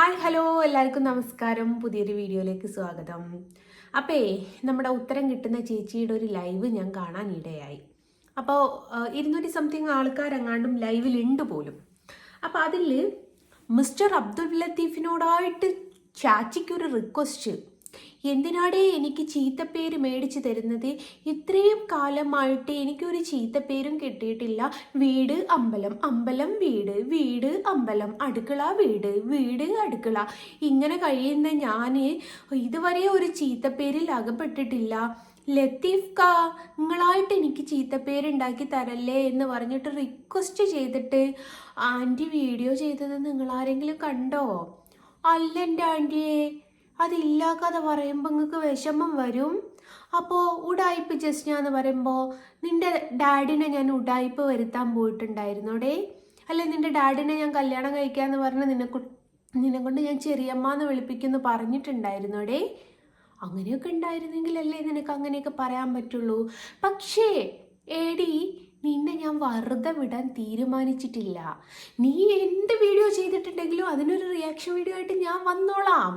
Hi hello എല്ലാവർക്കും നമസ്കാരം. പുതിയൊരു വീഡിയോയിലേക്ക് സ്വാഗതം. അപ്പേ നമ്മുടെ ഉത്തരം കിട്ടുന്ന ചേച്ചിയുടെ ഒരു ലൈവ് ഞാൻ കാണാൻ ഇടയായി. അപ്പോൾ ഇരുന്നൂറ്റി സംതിങ് ആൾക്കാരെങ്ങാണ്ടും ലൈവിലുണ്ട് പോലും. അപ്പോൾ അതിൽ മിസ്റ്റർ അബ്ദുൽ ലത്തീഫിനോടായിട്ട് ചാച്ചിക്കൊരു റിക്വസ്റ്റ് എന്തിനാടേ എനിക്ക് ചീത്തപ്പേര് മേടിച്ചു തരുന്നത്? ഇത്രയും കാലമായിട്ട് എനിക്കൊരു ചീത്തപ്പേരും കിട്ടിയിട്ടില്ല. വീട് അമ്പലം അമ്പലം വീട് വീട് അമ്പലം അടുക്കള വീട് വീട് അടുക്കള. ഇങ്ങനെ കഴിയുന്ന ഞാൻ ഇതുവരെ ഒരു ചീത്തപ്പേരിൽ അകപ്പെട്ടിട്ടില്ല. ലത്തീഫ് കാ നിങ്ങളായിട്ട് എനിക്ക് ചീത്തപ്പേരുണ്ടാക്കി തരല്ലേ എന്ന് പറഞ്ഞിട്ട് റിക്വസ്റ്റ് ചെയ്തിട്ട് ആന്റി വീഡിയോ ചെയ്തത് നിങ്ങളാരെങ്കിലും കണ്ടോ? അല്ല എന്റെ ആന്റിയെ. അതില്ല കഥ പറയുമ്പോൾ നിങ്ങൾക്ക് വിഷമം വരും? അപ്പോൾ ഉടായ്പ് ജസ്ന എന്ന് പറയുമ്പോൾ നിന്റെ ഡാഡിനെ ഞാൻ ഉടായ്പ് വരുത്താൻ പോയിട്ടുണ്ടായിരുന്നോടേ? അല്ലെ നിന്റെ ഡാഡിനെ ഞാൻ കല്യാണം കഴിക്കാന്ന് പറഞ്ഞ് നിന്നെ നിന്നെ കൊണ്ട് ഞാൻ ചെറിയമ്മ എന്ന് വിളിപ്പിക്കുന്നു പറഞ്ഞിട്ടുണ്ടായിരുന്നോടേ? അങ്ങനെയൊക്കെ ഉണ്ടായിരുന്നെങ്കിലല്ലേ നിനക്ക് അങ്ങനെയൊക്കെ പറയാൻ പറ്റുള്ളൂ. പക്ഷേ ഏടി നിന്നെ ഞാൻ വെറുതെ വിടാൻ തീരുമാനിച്ചിട്ടില്ല. നീ എന്ത് വീഡിയോ ചെയ്തിട്ടുണ്ടെങ്കിലും അതിനൊരു റിയാക്ഷൻ വീഡിയോ ആയിട്ട് ഞാൻ വന്നോളാം.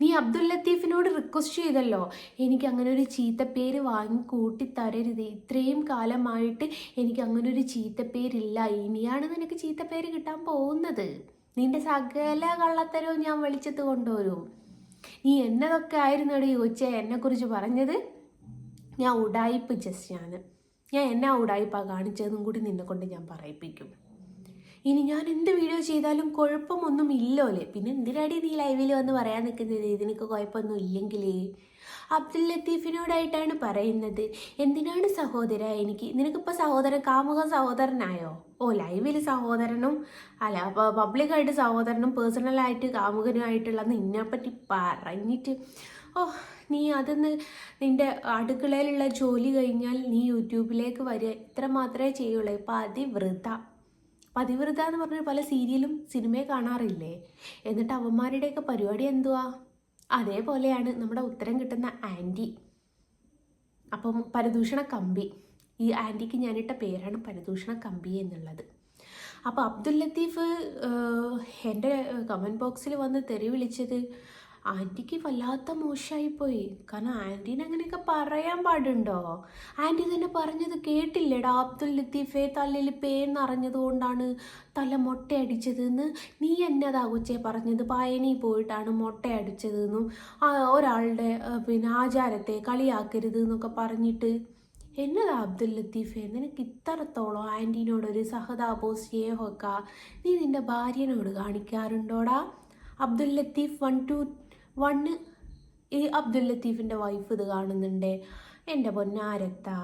നീ അബ്ദുൽ ലത്തീഫിനോട് റിക്വസ്റ്റ് ചെയ്തല്ലോ. എനിക്ക് അങ്ങനെ ഒരു ചീത്തപ്പേര് വാങ്ങി കൂട്ടി തരരുത് ഇത്രയും കാലമായിട്ട് എനിക്ക് അങ്ങനെ ഒരു ചീത്തപ്പേരില്ല. ഇനിയാണ് നിനക്ക് ചീത്തപ്പേര് കിട്ടാൻ പോകുന്നത്. നിന്റെ സകല കള്ളത്തരവും ഞാൻ വെളിച്ചത്ത് കൊണ്ടുവരും. നീ എന്നതൊക്കെ ആയിരുന്നു എടി ചോദിച്ചേ എന്നെക്കുറിച്ച് പറഞ്ഞത്? ഞാൻ ഉടായിപ്പ് ജസ്റ്റാണ് ഞാൻ എന്നാ ഉടായിപ്പാണ് കാണിച്ചതെന്നും കൂടി നിന്നെ കൊണ്ട് ഞാൻ പറയിപ്പിക്കും. ഇനി ഞാൻ എന്ത് വീഡിയോ ചെയ്താലും കുഴപ്പമൊന്നും ഇല്ലോലെ പിന്നെ എന്തിനാടി നീ ലൈവിൽ വന്ന് പറയാൻ നിൽക്കുന്നത് ഇതിനൊക്കെ കുഴപ്പമൊന്നും ഇല്ലെങ്കിലേ അബ്ദുൽ ലത്തീഫിനോടായിട്ടാണ് പറയുന്നത്. എന്തിനാണ് സഹോദര എനിക്ക്? നിനക്കിപ്പോൾ സഹോദരൻ കാമുക സഹോദരനായോ? ഓ ലൈവിൽ സഹോദരനും അല്ല പബ്ലിക്കായിട്ട് സഹോദരനും പേഴ്സണലായിട്ട് കാമുകനുമായിട്ടുള്ള നിന്നെപ്പറ്റി പറഞ്ഞിട്ട് ഓ നീ അതൊന്ന് നിന്റെ അടുക്കളയിലുള്ള ജോലി കഴിഞ്ഞാൽ നീ യൂട്യൂബിലേക്ക് വരിക. ഇത്ര മാത്രമേ ചെയ്യുള്ളൂ. പതിവൃത പതിവൃത എന്ന് പറഞ്ഞ പല സീരിയലും സിനിമയെ കാണാറില്ലേ? എന്നിട്ട് അവന്മാരുടെയൊക്കെ പരിപാടി എന്തുവാ? അതേപോലെയാണ് നമ്മുടെ ഉത്തരം കിട്ടുന്ന ആന്റി. അപ്പം പരദൂഷണ കമ്പി. ഈ ആന്റിക്ക് ഞാനിട്ട പേരാണ് പരദൂഷണ കമ്പി എന്നുള്ളത്. അപ്പോൾ അബ്ദുൽ ലത്തീഫ് എന്റെ കമന്റ് ബോക്സിൽ വന്ന് തെറി വിളിച്ചത് ആന്റിക്ക് വല്ലാത്ത മോശമായിപ്പോയി കാരണം ആന്റീനെ അങ്ങനെയൊക്കെ പറയാൻ പാടുണ്ടോ? ആന്റി തന്നെ പറഞ്ഞത് കേട്ടില്ലേടാ? അബ്ദുൽ ലത്തീഫെ തലയിൽ പേന്നറിഞ്ഞത് കൊണ്ടാണ് തല മൊട്ടയടിച്ചതെന്ന്. നീ എന്നതാ കൊച്ചെ പറഞ്ഞത്. പായനി പോയിട്ടാണ് മൊട്ടയടിച്ചതെന്നും ഒരാളുടെ പിന്നെ ആചാരത്തെ കളിയാക്കരുത് എന്നൊക്കെ പറഞ്ഞിട്ട്. എന്നതാ അബ്ദുൽ ലത്തീഫെ? നിനക്ക് ഇത്രത്തോളം ആന്റീനോടൊരു സഹതാപോ സ്നേഹമൊക്കെ നീ നിന്റെ ഭാര്യനോട് കാണിക്കാറുണ്ടോടാ? Abdul Latheef one two one. ഈ അബ്ദുൽ ലത്തീഫിന്റെ വൈഫ് ഇത് കാണുന്നുണ്ടേ. എന്റെ പൊന്നാരത്താ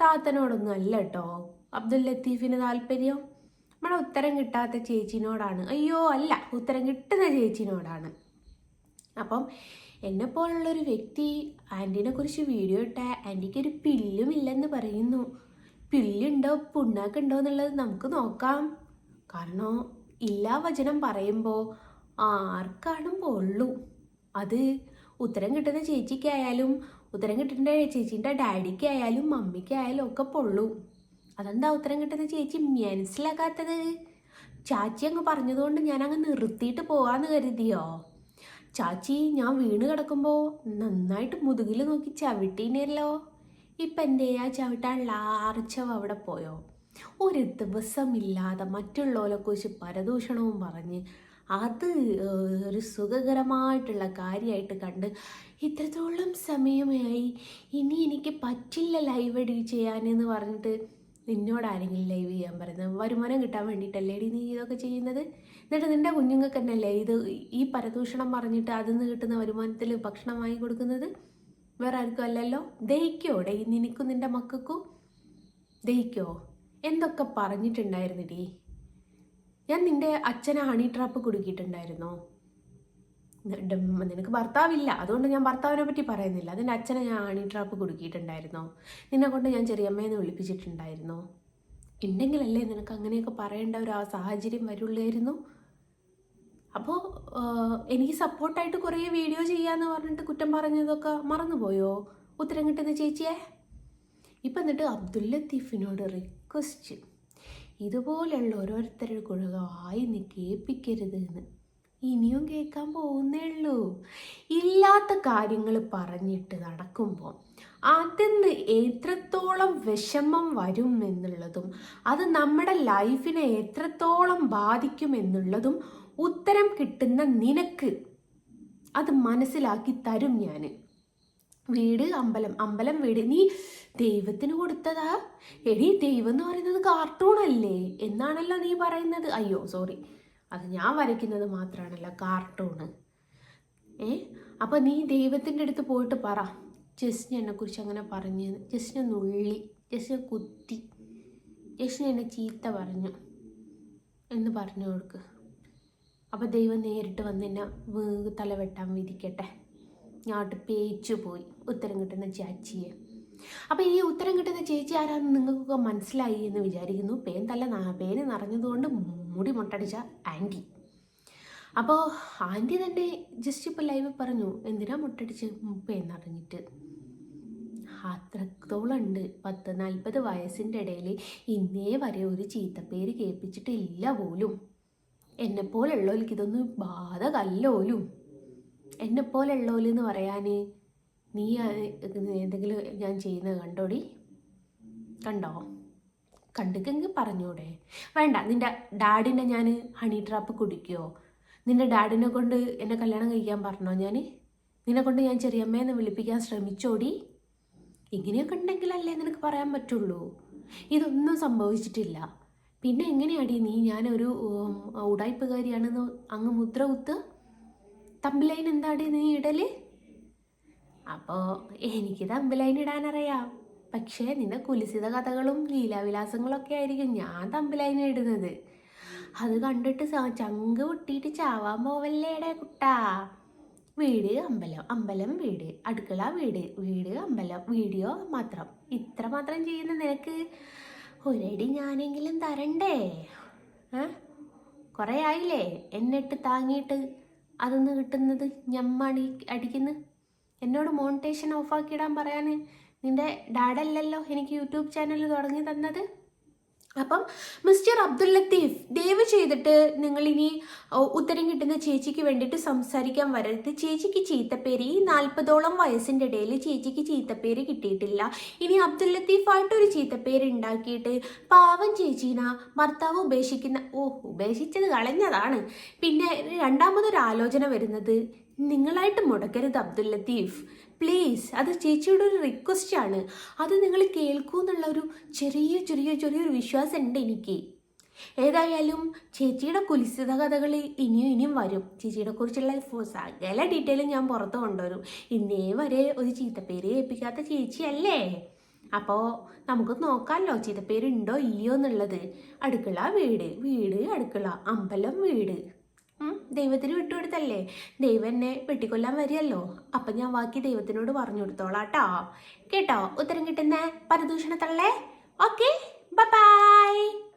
താത്തനോടൊന്നും അല്ല കേട്ടോ അബ്ദുൽ ലത്തീഫിന് താല്പര്യം? നമ്മുടെ ഉത്തരം കിട്ടാത്ത ചേച്ചിനോടാണ്. അയ്യോ അല്ല. ഉത്തരം കിട്ടുന്ന ചേച്ചിനോടാണ്. അപ്പം എന്നെപ്പോലുള്ളൊരു വ്യക്തി ആന്റിനെ കുറിച്ച് വീഡിയോ ഇട്ട ആന്റിക്ക് ഒരു പില്ലുമില്ലെന്ന് പറയുന്നു. പില്ലുണ്ടോ പുണ്ണാക്കുണ്ടോ എന്നുള്ളത് നമുക്ക് നോക്കാം. കാരണം ഇല്ലാ വചനം പറയുമ്പോൾ ആർക്കാണും പൊള്ളൂ. അത് ഉത്തരം കിട്ടുന്ന ചേച്ചിക്കായാലും ഉത്തരം കിട്ടുന്ന ചേച്ചീന്റെ ഡാഡിക്കായാലും മമ്മിക്കായാലും ഒക്കെ പൊള്ളും. അതെന്താ ഉത്തരം കിട്ടുന്ന ചേച്ചി? മനസ്സിലാക്കാത്തത് ചാച്ചി അങ്ങ് പറഞ്ഞതുകൊണ്ട് ഞാൻ അങ്ങ് നിർത്തിയിട്ട് പോവാന്ന് കരുതിയോ? ചാച്ചി ഞാൻ വീണ് കിടക്കുമ്പോൾ നന്നായിട്ട് മുതുകിൽ നോക്കി ചവിട്ടീനല്ലോ. ഇപ്പം എന്റെ ആ ചവിട്ടാനുള്ള ആർച്ചവ് അവിടെ പോയോ? ഒരു ദിവസമില്ലാതെ മറ്റുള്ളവരെ കുറിച്ച് പരദൂഷണവും പറഞ്ഞ് അത് ഒരു സുഖകരമായിട്ടുള്ള കാര്യമായിട്ട് കണ്ട് ഇത്രത്തോളം സമയമായി ഇനി എനിക്ക് പറ്റില്ല ലൈവ് എഡി ചെയ്യാൻ എന്ന് പറഞ്ഞിട്ട് നിന്നോട് ആരെങ്കിലും ലൈവ് ചെയ്യാൻ പറയുന്നത്? വരുമാനം കിട്ടാൻ വേണ്ടിയിട്ടല്ലേ നീ ഇതൊക്കെ ചെയ്യുന്നത്? എന്നിട്ട് നിന്റെ കുഞ്ഞുങ്ങൾക്ക് തന്നെയല്ലേ ഇത് ഈ പരദൂഷണം പറഞ്ഞിട്ട് അതിൽ നിന്ന് കിട്ടുന്ന വരുമാനത്തിൽ ഭക്ഷണം വാങ്ങി കൊടുക്കുന്നത്? വേറെ ആർക്കും അല്ലല്ലോ? ദഹിക്കോടെ നിനക്കും നിന്റെ മക്കൾക്കും ദഹിക്കോ? എന്തൊക്കെ പറഞ്ഞിട്ടുണ്ടായിരുന്നിടി ഞാൻ നിന്റെ അച്ഛനെ ഹണി ട്രാപ്പ് കുടുക്കിയിട്ടുണ്ടായിരുന്നോ? നിനക്ക് ഭർത്താവില്ല. അതുകൊണ്ട് ഞാൻ ഭർത്താവിനെ പറ്റി പറയുന്നില്ല. അതിന്റെ അച്ഛനെ ഞാൻ ഹണി ട്രാപ്പ് കുടുക്കിയിട്ടുണ്ടായിരുന്നോ? നിന്നെ കൊണ്ട് ഞാൻ ചെറിയമ്മയെന്ന് വിളിപ്പിച്ചിട്ടുണ്ടായിരുന്നോ? ഉണ്ടെങ്കിലല്ലേ നിനക്ക് അങ്ങനെയൊക്കെ പറയേണ്ട ഒരു ആ സാഹചര്യം വരുള്ളായിരുന്നു? അപ്പോൾ എനിക്ക് സപ്പോർട്ടായിട്ട് കുറേ വീഡിയോ ചെയ്യാന്ന് പറഞ്ഞിട്ട് കുറ്റം പറഞ്ഞതൊക്കെ മറന്നുപോയോ? ഉത്തരം കിട്ടുന്ന ചേച്ചിയെ? ഇപ്പം എന്നിട്ട് അബ്ദുൽ ലത്തീഫിനോട് റിക്വസ്റ്റ് ഇതുപോലെയുള്ള ഓരോരുത്തരുടെ കൂടെ വായി നീ കേൾപ്പിക്കരുത് എന്ന് ഇനിയും കേൾക്കാൻ പോകുന്നേ ഉള്ളൂ. ഇല്ലാത്ത കാര്യങ്ങൾ പറഞ്ഞിട്ട് നടക്കുമ്പോൾ അതിൽ നിന്ന് എത്രത്തോളം വിഷമം വരും എന്നുള്ളതും അത് നമ്മുടെ ലൈഫിനെ എത്രത്തോളം ബാധിക്കും എന്നുള്ളതും ഉത്തരം കിട്ടുന്ന നിനക്ക് അത് മനസ്സിലാക്കി തരും ഞാൻ വീട് അമ്പലം. അമ്പലം വീട്. നീ ദൈവത്തിന് കൊടുത്തതാ. എടി ദൈവം എന്ന് പറയുന്നത് കാർട്ടൂൺ അല്ലേ? എന്നാണല്ലോ നീ പറയുന്നത്. അയ്യോ സോറി അത് ഞാൻ വരയ്ക്കുന്നത് മാത്രമാണല്ലോ കാർട്ടൂണ് ഏ? അപ്പം നീ ദൈവത്തിന്റെ അടുത്ത് പോയിട്ട് പറ. ജസ്റ്റിന് എന്നെക്കുറിച്ച് അങ്ങനെ പറഞ്ഞു. ജസ്റ്റിനെ നുള്ളി ജസ്റ്റിനെ കുത്തി. ജസ്റ്റിന് എന്നെ ചീത്ത പറഞ്ഞു എന്ന് പറഞ്ഞു കൊടുക്ക്. അപ്പോൾ ദൈവം നേരിട്ട് വന്ന് എന്നെ തലവെട്ടാൻ വിധിക്കട്ടെ. ഞാട്ട് പേച്ചു പോയി ഉത്തരം കിട്ടുന്ന ചാച്ചിയെ. അപ്പോൾ ഈ ഉത്തരം കിട്ടുന്ന ചേച്ചി ആരാന്ന് നിങ്ങൾക്കൊക്കെ മനസ്സിലായി എന്ന് വിചാരിക്കുന്നു. പേൻ തല്ല പേന് നിറഞ്ഞതുകൊണ്ട് മുടി മുട്ടടിച്ച ആന്റി. അപ്പോൾ ആന്റി തന്നെ ജസ്റ്റ് ഇപ്പോൾ ലൈവ് പറഞ്ഞു എന്തിനാ മുട്ടടിച്ച് പേൻ നിറഞ്ഞിട്ട്? അത്രത്തോളം ഉണ്ട്. പത്ത് നാൽപ്പത് വയസ്സിന്റെ ഇടയിൽ ഇന്നേ വരെ ഒരു ചീത്തപ്പേര് കേൾപ്പിച്ചിട്ടില്ല പോലും. എന്നെപ്പോലുള്ളവർക്ക് ഇതൊന്നും ബാധകല്ലോലും എന്നെപ്പോലുള്ളവര് എന്ന് പറയാൻ നീ എന്തെങ്കിലും ഞാൻ ചെയ്യുന്നത് കണ്ടോടി? കണ്ടോ? കണ്ടിക്കെങ്കിൽ പറഞ്ഞൂടെ. വേണ്ട നിന്റെ ഡാഡിനെ ഞാൻ ഹണി ട്രാപ്പ് കുടിക്കുമോ നിന്റെ ഡാഡിനെ കൊണ്ട് എന്നെ കല്യാണം കഴിക്കാൻ പറഞ്ഞോ ഞാൻ നിന്നെ കൊണ്ട് ഞാൻ ചെറിയമ്മേന്ന് വിളിപ്പിക്കാൻ ശ്രമിച്ചോടി? ഇങ്ങനെയൊക്കെ ഉണ്ടെങ്കിലല്ലേ നിനക്ക് പറയാൻ പറ്റുള്ളൂ. ഇതൊന്നും സംഭവിച്ചിട്ടില്ല. പിന്നെ എങ്ങനെയാടി നീ ഞാനൊരു ഉടായ്പകാരിയാണെന്ന് അങ്ങ് മുദ്ര കുത്ത്? തമ്പിലൈൻ എന്താടി നീ ഇടൽ? അപ്പോൾ എനിക്ക് തമ്പിലൈൻ ഇടാനറിയാം. പക്ഷേ നിന്റെ കുലിസിത കഥകളും ലീലാവിലാസങ്ങളൊക്കെ ആയിരിക്കും ഞാൻ തമ്പിലൈൻ ഇടുന്നത്. അത് കണ്ടിട്ട് ചങ്ക് പൊട്ടിയിട്ട് ചാവാൻ പോവല്ലേടെ കുട്ടാ. വീട് അമ്പലം അമ്പലം വീട് അടുക്കള വീട് വീട് അമ്പലം വീഡിയോ മാത്രം. ഇത്ര മാത്രം ചെയ്യുന്ന നിനക്ക് ഒരടി ഞാനെങ്കിലും തരണ്ടേ? ഏ? കുറേ ആയില്ലേ? എന്നിട്ട് താങ്ങിയിട്ട് അതൊന്ന് കിട്ടുന്നത്? ഞമ്മടി അടിക്കുന്ന. എന്നോട് മോണിറ്റേഷൻ ഓഫാക്കിയിടാൻ പറയാൻ നിന്റെ ഡാഡല്ലല്ലോ എനിക്ക് യൂട്യൂബ് ചാനൽ തുടങ്ങി തന്നത്. അപ്പം മിസ്റ്റർ അബ്ദുൽ ലത്തീഫ് ദയവ് ചെയ്തിട്ട് നിങ്ങൾ ഇനി ഉത്തരം കിട്ടുന്ന ചേച്ചിക്ക് വേണ്ടിയിട്ട് സംസാരിക്കാൻ വരരുത്. ചേച്ചിക്ക് ചീത്തപ്പേര് ഈ നാൽപ്പതോളം വയസ്സിന്റെ ഇടയിൽ ചേച്ചിക്ക് ചീത്തപ്പേര് കിട്ടിയിട്ടില്ല. ഇനി അബ്ദുൽ ലത്തീഫായിട്ട് ഒരു ചീത്തപ്പേര് ഉണ്ടാക്കിയിട്ട് പാവം ചേച്ചീന ഭർത്താവ് ഉപേക്ഷിക്കുന്ന ഓ ഉപേക്ഷിച്ചത് കളഞ്ഞതാണ്. പിന്നെ രണ്ടാമതൊരു ആലോചന വരുന്നത് നിങ്ങളായിട്ട് മുടക്കരുത് അബ്ദുൽ ലത്തീഫ്. പ്ലീസ് അത് ചേച്ചിയുടെ ഒരു റിക്വസ്റ്റ് ആണ്. അത് നിങ്ങൾ കേൾക്കൂ എന്നുള്ള ഒരു ചെറിയ ചെറിയ ചെറിയൊരു വിശ്വാസം ഉണ്ട് എനിക്ക്. ഏതായാലും ചേച്ചിയുടെ കുലിസിത കഥകൾ ഇനിയും ഇനിയും വരും. ചേച്ചിയുടെ കുറിച്ചുള്ള സകല ഡീറ്റെയിലും ഞാൻ പുറത്ത് കൊണ്ടുവരും. ഇന്നേ വരെ ഒരു ചീത്തപ്പേര് ഏൽപ്പിക്കാത്ത ചേച്ചിയല്ലേ? അപ്പോൾ നമുക്ക് നോക്കാമല്ലോ ചീത്തപ്പേരുണ്ടോ ഇല്ലയോ എന്നുള്ളത് അടുക്കള വീട് വീട് അടുക്കള അമ്പലം വീട്. ദൈവത്തിന് വിട്ടുകൊടുത്തല്ലേ? ദൈവം എന്നെ വെട്ടിക്കൊല്ലാൻ വരികയല്ലോ. അപ്പം ഞാൻ ബാക്കി ദൈവത്തിനോട് പറഞ്ഞു കൊടുത്തോളാം കേട്ടോ? കേട്ടോ ഉത്തരം കിട്ടുന്ന? പരദൂഷണത്തള്ളേ. Okay bye